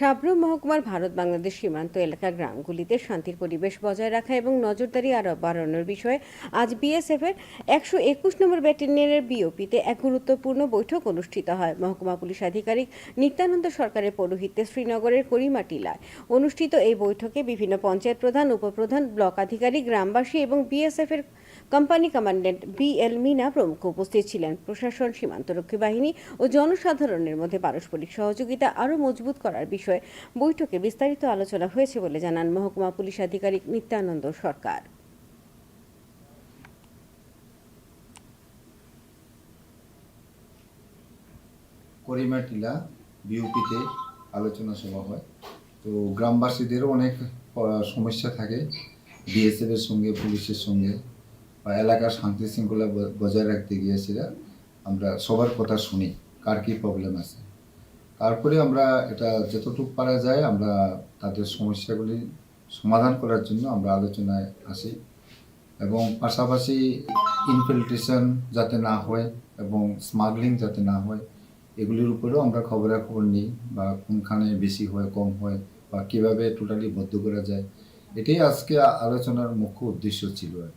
সাবরুম মহকুমার ভারত বাংলাদেশ সীমান্ত এলাকা গ্রামগুলিতে শান্তির পরিবেশ বজায় রাখা এবং নজরদারি আরও বাড়ানোর বিষয়ে আজ বিএসএফ এর একশো একুশ নম্বর ব্যাটালিয়নের বিওপিতে এক গুরুত্বপূর্ণ বৈঠক অনুষ্ঠিত হয়। মহকুমা পুলিশ আধিকারিক নিত্যানন্দ সরকারের পৌরোহিত্যে শ্রীনগরের করিমাটিলায় অনুষ্ঠিত এই বৈঠকে বিভিন্ন পঞ্চায়েত প্রধান, উপপ্রধান, ব্লক আধিকারিক, গ্রামবাসী এবং বিএসএফ এর company commandant B L Meena প্রমুখ উপস্থিত ছিলেন। প্রশাসন, সীমান্তরক্ষী বাহিনী ও জনসাধারণের মধ্যে পারস্পরিক সহযোগিতা আরও মজবুত করার বিষয়ে বৈঠকে বিস্তারিত আলোচনা হয়েছে বলে জানান মহকুমা পুলিশ আধিকারিক নিত্যানন্দ সরকার। করিমা টিলা বিউপিতে আলোচনা সভা হয়। তো গ্রামবাসীদেরও অনেক সমস্যা থাকে। বিএসএফ এর সঙ্গে, পুলিশের সঙ্গে। বা এলাকার শান্তি শৃঙ্খলা বজায় রাখতে গিয়ে সেটা আমরা সবার কথা শুনি, কার কী প্রবলেম আছে তারপরে আমরা এটা যতটুকু পারা যায় আমরা তাদের সমস্যাগুলি সমাধান করার জন্য আমরা আলোচনায় আসি এবং পাশাপাশি ইনফিল্ট্রেশন যাতে না হয় এবং স্মাগলিং যাতে না হয়, এগুলির উপরেও আমরা খবরাখবর নিই বা কোনখানে বেশি হয়, কম হয় বা কীভাবে টোটালি বদ্ধ করা যায় এটাই আজকে আলোচনার মুখ্য উদ্দেশ্য ছিল আর।